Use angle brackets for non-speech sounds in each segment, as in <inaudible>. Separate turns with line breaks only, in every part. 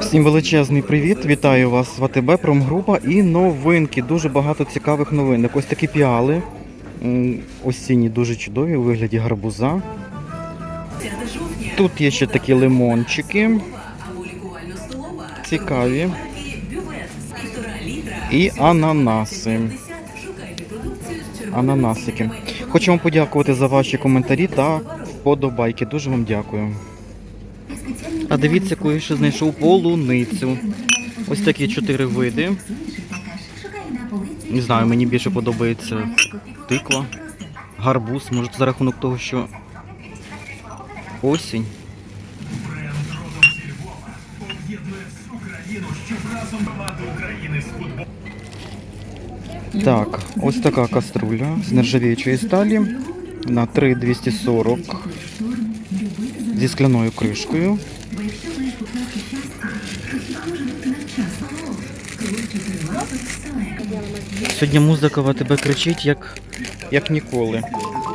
Всім величезний привіт! Вітаю вас в АТБ Промгрупа і новинки. Дуже багато цікавих новинок. Ось такі піали. Осінні дуже чудові у вигляді гарбуза. Тут є ще такі лимончики. Цікаві. І ананаси. Ананасики. Хочу вам подякувати за ваші коментарі та вподобайки. Дуже вам дякую. А дивіться, я ще знайшов полуницю. Ось такі чотири види. Не знаю, мені більше подобається тиква, гарбуз, може за рахунок того, що осінь. Так, ось така каструля з нержавіючої сталі на 3,240 зі скляною кришкою. Сьогодні музика в тебе кричить як, як ніколи.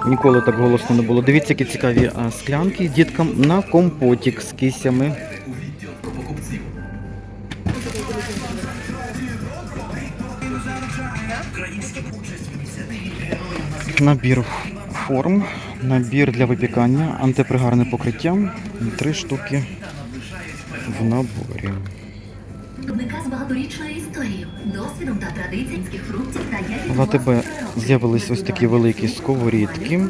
Ніколи так голосно не було. Дивіться, які цікаві а, склянки діткам на компотік з кисями. Набір форм, набір для випікання, антипригарне покриття. Три штуки в наборі.
Багаторічною історією, досвідом та традицією фруктів та
В АТБ з'явились ось такі великі сковорідки.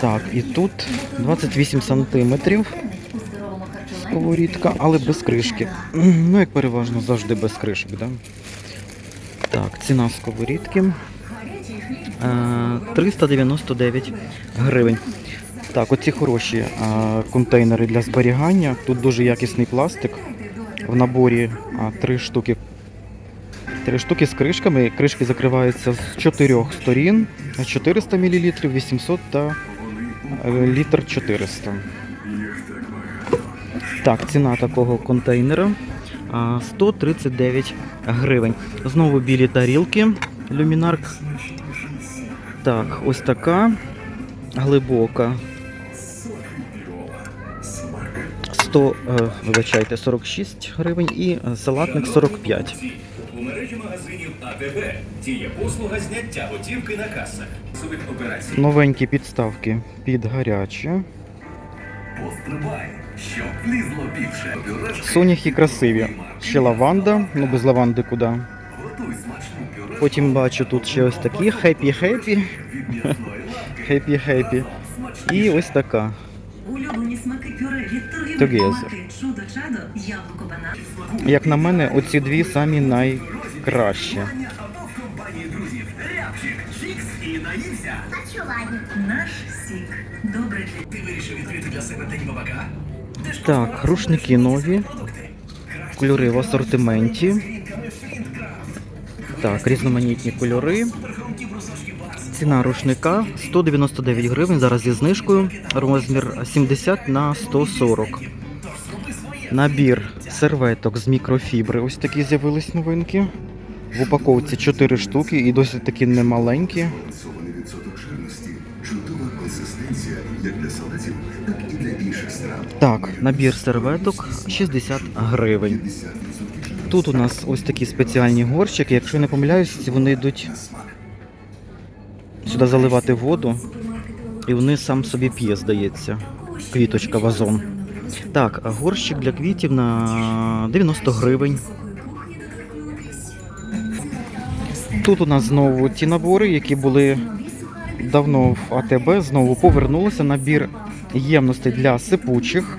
Так, і тут 28 сантиметрів сковорідка, але без кришки. Ну, як переважно завжди без кришок, да? Так, ціна сковорідки е, 399 гривень. Так, оці хороші е, контейнери для зберігання. Тут дуже якісний пластик. В наборі три штуки. Три штуки з кришками. Кришки закриваються з чотирьох сторін. 400 мл, 800 та е, літр 400. Так, ціна такого контейнера 139 гривень. Знову білі тарілки. Люмінарк. Так, ось така глибока. 100, е, вибачайте, 46 гривень і салатник 45.
У мережі магазинів АТБ діє послуга зняття готівки на касах. Операцій.
Новенькі підставки під гаряче.
Пострибай, щоб влізло більше.
Соняхи красиві. Ще лаванда, ну без лаванди куди. Потім бачу тут ще ось такі хеппі-хеппі. Хеппі-хеппі. І ось така. Together. Як на мене, оці дві самі найкращі.
Ти вирішив відкрити для себе день бабака?
Так, рушники нові. Кольори в асортименті. Так, різноманітні кольори. Ціна рушника 199 гривень. Зараз зі знижкою. Розмір 70 на 140. Набір серветок з мікрофібри. Ось такі з'явились новинки. В упаковці 4 штуки і досить такі немаленькі.
Так
набір серветок 60 гривень. Тут у нас ось такі спеціальні горщики. Якщо не помиляюсь, вони йдуть сюди заливати воду, і вони сам собі п'є, здається. Квіточка вазон. Так, горщик для квітів на 90 гривень. Тут у нас знову ті набори, які були давно в АТБ, знову повернулися. Набір ємностей для сипучих.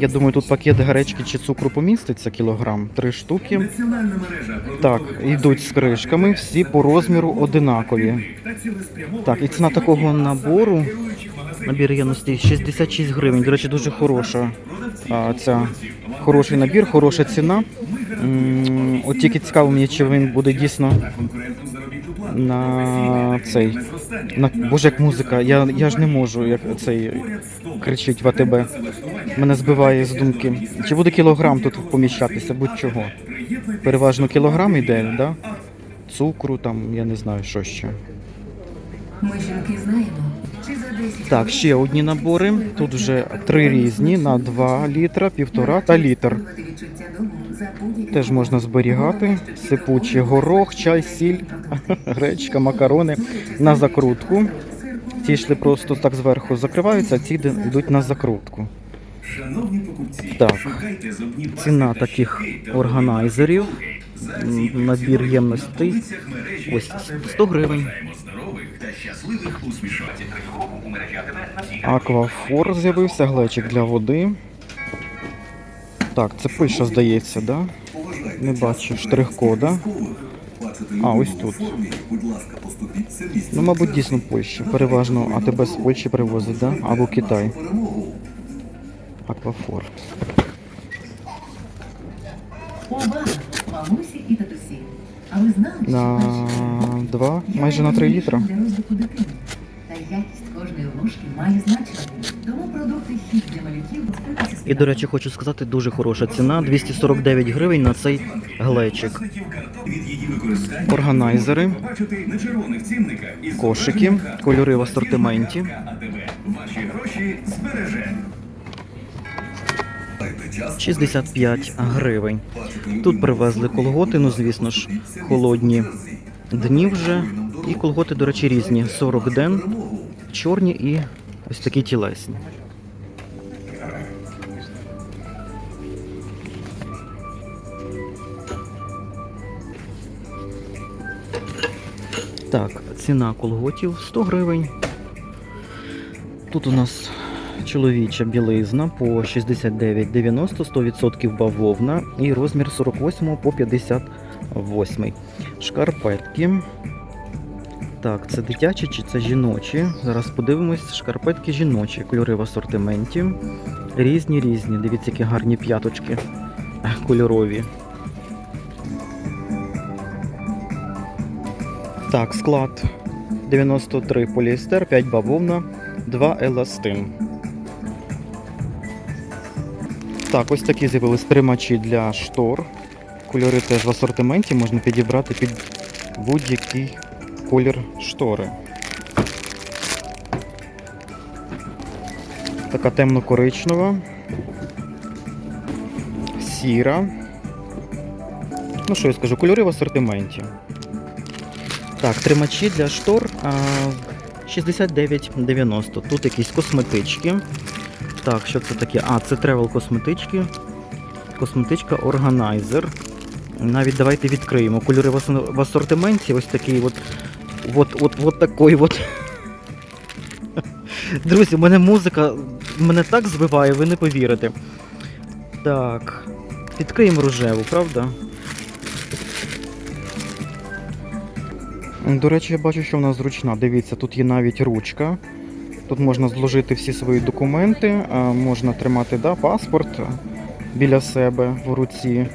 Я думаю, тут пакет гречки чи цукру поміститься кілограм, три штуки. Так, йдуть з кришками, всі по розміру одинакові. Так, і ціна такого набору набір ємностей 66 гривень. До речі, дуже хороша. А, ця хороший набір, хороша ціна. От тільки цікаво мені, чи він буде дійсно на цей. На боже, як музика. Я, я ж не можу, як цей кричить в АТБ. Мене збиває з думки. Чи буде кілограм тут поміщатися, будь-чого. Переважно кілограм йде, да? Цукру, там, я не знаю, що ще.
Ми жінки знаємо,
Так, ще одні набори. Тут вже три різні на 2 літра, півтора та літр. Теж можна зберігати. Сипучий горох, чай, сіль, <laughs> гречка, макарони на закрутку. Ті йшли просто так зверху закриваються, а ці йдуть на закрутку.
Шановні покупці,
Так.
шукайте зубні пасти
Ціна таких органайзерів. Набір ємностей. Ось 100 гривень. Аквафор з'явився, глечик для води. Так, це пиша, здається, да? Не бачу штрих-кода. А, ось тут. Ну, мабуть, дійсно Польща. Переважно АТБ з Польщі привозить, да? Або Китай. Аквафор.
Увага! Мамусі і татусі. А ви знали, що
На
наші
2, майже на 3 літра.
для розвитку дитини. Та якість кожної ложки має значення. Тому продукти хід для малюків з
І, до речі, хочу сказати, дуже хороша ціна. 249 гривень на цей глечик.
від її використання.
Органайзери,
Побачити на червоних цінниках із
Кошики, кольори в асортименті.
АТБ. Ваші гроші збереже.
65 гривень. Тут привезли колготи, ну звісно ж, холодні дні вже. І колготи, до речі, різні. 40 ден, чорні і ось такі тілесні. Так, ціна колготів 100 гривень. Тут у нас чоловіча білизна по 69,90, 100% бавовна і розмір 48 по 58. Шкарпетки. Так, це дитячі чи це жіночі? Зараз подивимось. Шкарпетки жіночі, кольори в асортименті. Різні різні. Дивіться, які гарні п'яточки кольорові. Так, склад 93 поліестер, 5 бавовна, 2 еластин. Так, ось такі з'явились тримачі для штор. Кольори теж в асортименті можна підібрати під будь-який колір штори. Така темно-коричнева. Сіра. Ну що я скажу, кольори в асортименті. Так, тримачі для штор 69,90. Тут якісь косметички. Так, що це таке? А, це тревел косметички. Косметичка органайзер. Навіть давайте відкриємо. Кольори в асортименті ось такий от. От, от, от такий от. <laughs> Друзі, у мене музика мене так збиває, ви не повірите. Так. Відкриємо рожеву, правда? До речі, я бачу, що вона зручна. Дивіться, тут є навіть ручка. Тут можна зложити всі свої документи, можна тримати да, паспорт біля себе в руці.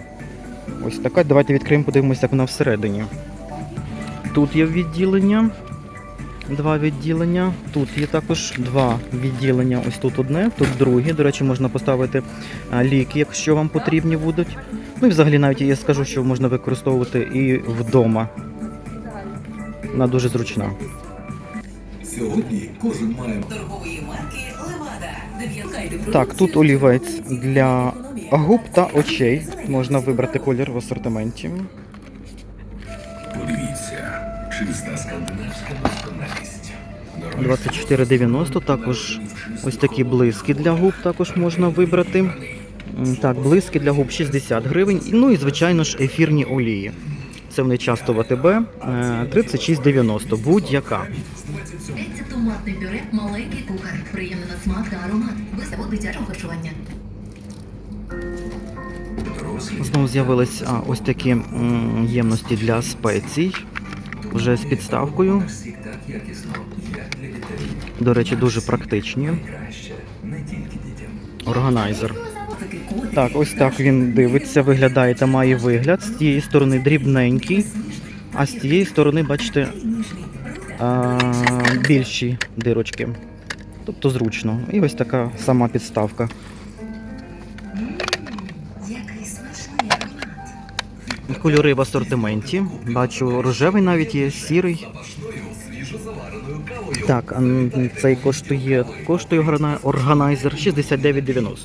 Ось така. Давайте відкриємо, подивимося, як вона всередині. Тут є відділення. Два відділення. Тут є також два відділення. Ось тут одне, тут друге. До речі, можна поставити ліки, якщо вам потрібні будуть. Ну і взагалі навіть я скажу, що можна використовувати і вдома. Вона дуже зручна.
Сьогодні кожен має
торгової марки Левада.
Так, тут олівець для губ та очей. Можна вибрати колір в асортименті.
Подивіться, чиста скандинавська досконалість.
24,90. Також ось такі блиски для губ також можна вибрати. Так, блиски для губ 60 гривень. Ну і звичайно ж ефірні олії. Це вони часто в АТБ е, 36,90. Будь-яка.
Яйця томатне пюре, маленький кухар. Приємний на смак та аромат. Виставок дитячого харчування.
Знову з'явились а, ось такі м, ємності для спецій. Вже з підставкою. До речі, дуже практичні. Органайзер. Так, ось так він дивиться, виглядає та має вигляд. З цієї сторони дрібненький, а з цієї сторони, бачите, а, більші дирочки. Тобто зручно. І ось така сама підставка. Кольори в асортименті. Бачу, рожевий навіть є, сірий. Так, цей коштує коштує органайзер 69,90.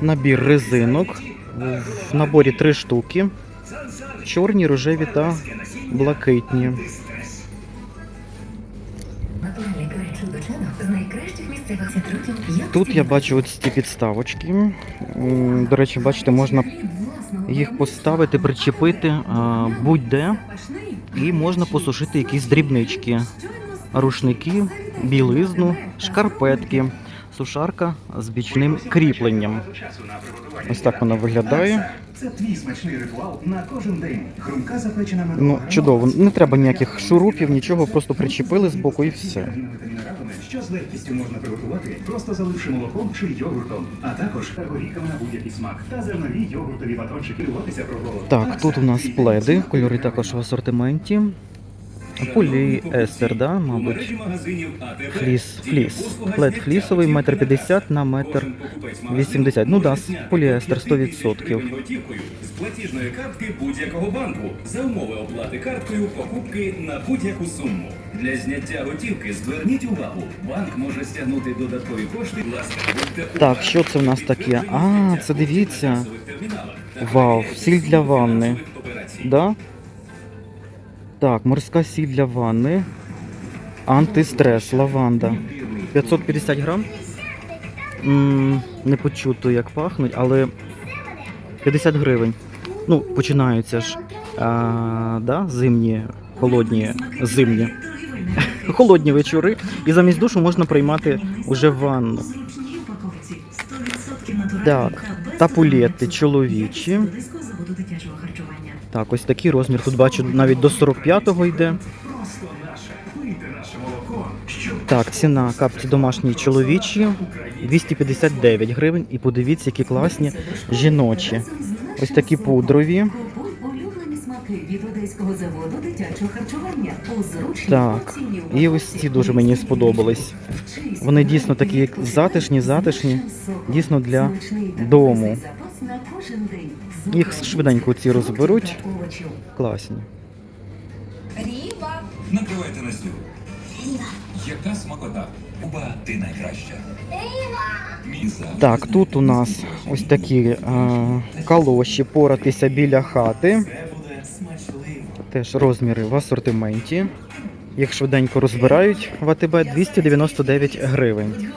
Набір резинок. В наборі три штуки. Чорні, рожеві та блакитні. Тут я бачу ось ці підставочки. До речі, бачите, можна їх поставити, причепити будь-де і можна посушити якісь дрібнички. Рушники, білизну, шкарпетки, сушарка з бічним кріпленням. Ось так вона виглядає.
Це твій смачний ритуал на кожен день. Хрумка запечена
Ну, чудово. Не треба ніяких шурупів, нічого, просто причепили з боку і все.
що з легкістю можна приготувати, просто заливши молоком чи йогуртом, а також горіхами на будь-який смак та зернові йогуртові батончики.
Так, тут у нас пледи, кольори також в асортименті. Поліестер, да, мабуть. Фліс, фліс. Плед флісовий, метр п'ятдесят на метр 80. Ну да, поліестер
5 тисяч
100%.
з платіжної картки будь-якого банку за умови оплати карткою покупки на будь-яку суму. Для зняття готівки зверніть увагу, банк може стягнути додаткові кошти.
Так, що це в нас таке? А, це дивіться. Вау, сіль для ванни. Да? Так, морська сіль для ванни. Антистрес, лаванда. 550 грам. м не почуто, як пахнуть, але 50 гривень. Ну, починаються ж а, да, зимні, холодні, зимні. <laughs> Холодні вечори. І замість душу можна приймати уже ванну.
Зручні упаковці 100% натуральні
Так, тапулети чоловічі. Так, ось такий розмір. Тут бачу навіть до 45-го йде. Так, ціна капці домашні чоловічі 259 гривень. І подивіться, які класні жіночі. Ось такі пудрові. Так, і ось ці дуже мені сподобались. Вони дійсно такі затишні, затишні, дійсно для дому. Їх швиденько ці розберуть. Класні.
Накривайте на стіл. Яка смакота? Уба, ти найкраща.
Так, тут у нас ось такі е, калоші поратися біля хати. Теж розміри в асортименті. Їх швиденько розбирають в АТБ 299 гривень.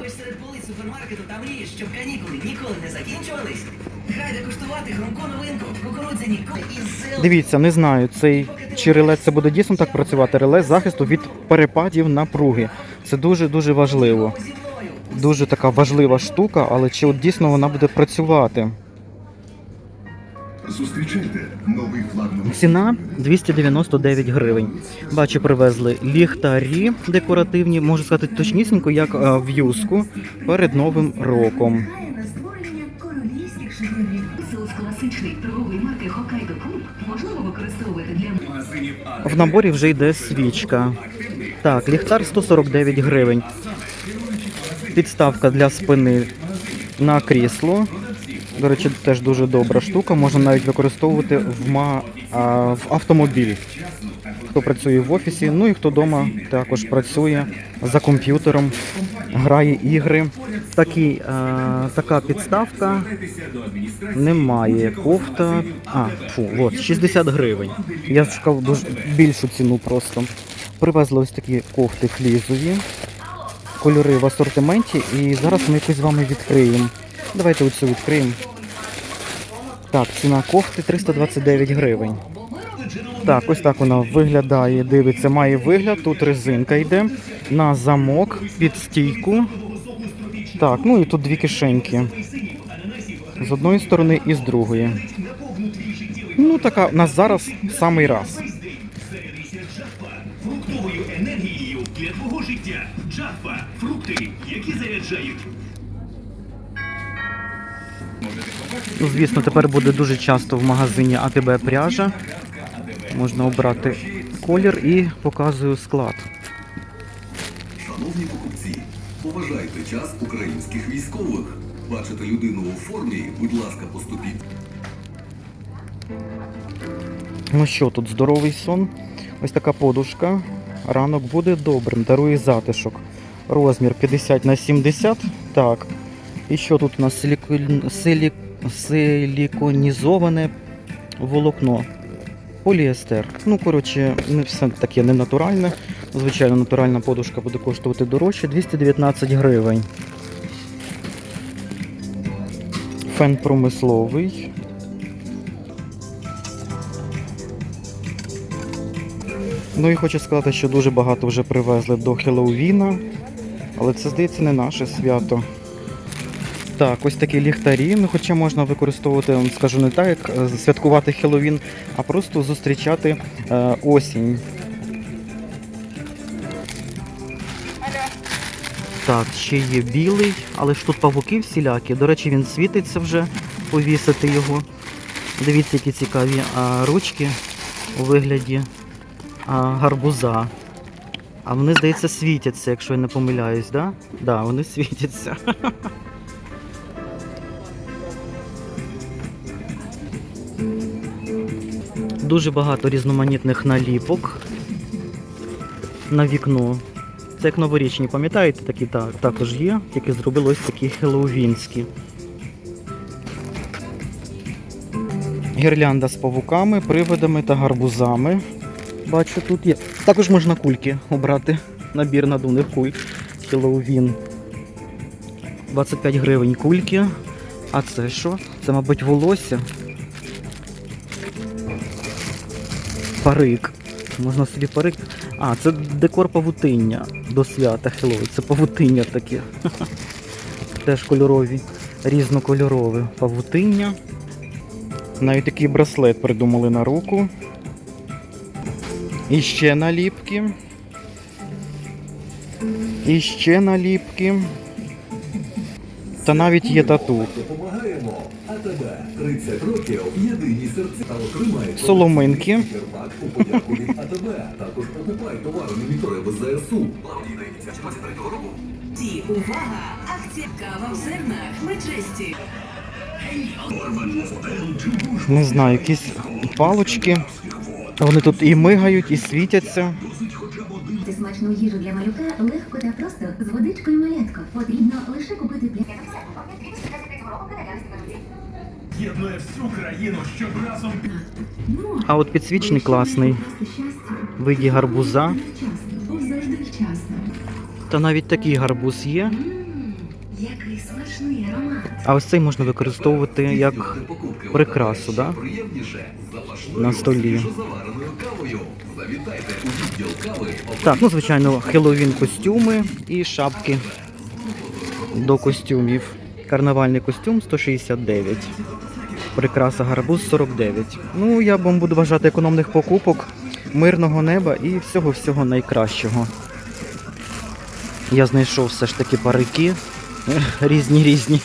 Дивіться, не знаю, цей чи реле це буде дійсно так працювати. Реле захисту від перепадів напруги. Це дуже дуже важливо. Дуже така важлива штука, але чи от дійсно вона буде працювати?
Зустрічайте новий флагман.
Ціна 299 гривень. Бачу, привезли ліхтарі декоративні, можу сказати точнісінько, як е, в юску перед новим роком. В наборі вже йде свічка. Так, ліхтар 149 гривень. Підставка для спини на крісло. До речі, теж дуже добра штука. Можна навіть використовувати в, ма... а, в автомобіль. Хто працює в офісі, ну і хто вдома також працює за комп'ютером, грає ігри. Такі, а, така підставка немає. Кофта. А, фу, от, 60 гривень. Я шукав дуже більшу ціну просто. Привезли ось такі кофти флізові. Кольори в асортименті. І зараз ми якось з вами відкриємо. Давайте оцю відкриємо. Так, ціна кофти 329 гривень. Так, ось так вона виглядає. Дивиться, має вигляд. Тут резинка йде на замок під стійку. Так, ну і тут дві кишеньки. З одної сторони і з другої. Ну, така у нас зараз самий раз.
Фруктовою енергією для твого життя. Джафа. Фрукти, які заряджають.
Ну, звісно, тепер буде дуже часто в магазині АТБ пряжа. Можна обрати колір і показую склад.
Шановні покупці, поважайте час українських військових. Бачите людину у формі, будь ласка, поступіть.
Ну що, тут здоровий сон. Ось така подушка Ранок буде добрим, дарує затишок. Розмір 50 на 70. Так. І що тут у нас силіко... силі... силіконізоване волокно. Поліестер. Ну, коротше, не все таке не натуральне. Звичайно, натуральна подушка буде коштувати дорожче 219 гривень. Фен промисловий. Ну і хочу сказати, що дуже багато вже привезли до Хеллоуіна, але це, здається, не наше свято. Так, ось такі ліхтарі. Ну, хоча можна використовувати, скажу, не так, як е, святкувати Хеллоуін, а просто зустрічати е, осінь. Так, ще є білий, але ж тут павуки всілякі. До речі, він світиться вже, повісити його. Дивіться, які цікаві а, ручки у вигляді а, гарбуза. А вони, здається, світяться, якщо я не помиляюсь, да? Да, вони світяться. <laughs> Дуже багато різноманітних наліпок на вікно. Це як новорічні, пам'ятаєте, такі так, також є, тільки зробили ось такі хеллоуінські. Гірлянда з павуками, привидами та гарбузами. Бачу, тут є. Також можна кульки обрати. Набір надувних куль. Хеллоуін. 25 гривень кульки. А це що? Це, мабуть, волосся. Парик. Можна собі парик. А, це декор павутиння до свята Хеллоуін. Це павутиння таке. <laughs> Теж кольорові, різнокольорове павутиння. Навіть такий браслет придумали на руку. І ще наліпки. І ще наліпки. Та навіть є тату.
Допомагаємо. А тебе 30 років єдині серця та отримай
Соломинки.
Також покупай товари потреби ЗСУ. Благодійна ініціатива 23 року.
Ті, увага! Акція кава в зернах. Ми.
Не знаю, якісь палочки. Вони тут і мигають, і світяться.
Ти смачну їжу для малюка легко та просто з водичкою малятко. Потрібно лише купити 5
Єднує всю країну, щоб разом
А от підсвічник класний. Виді гарбуза. Та навіть такий гарбуз є.
Який смачний аромат.
А ось цей можна використовувати як прикрасу, да? На столі. Так, ну звичайно, хеллоуін костюми і шапки до костюмів. Карнавальний костюм 169. Прикраса гарбуз 49. Ну, я вам буду бажати економних покупок, мирного неба і всього-всього найкращого. Я знайшов все ж таки парики різні різні.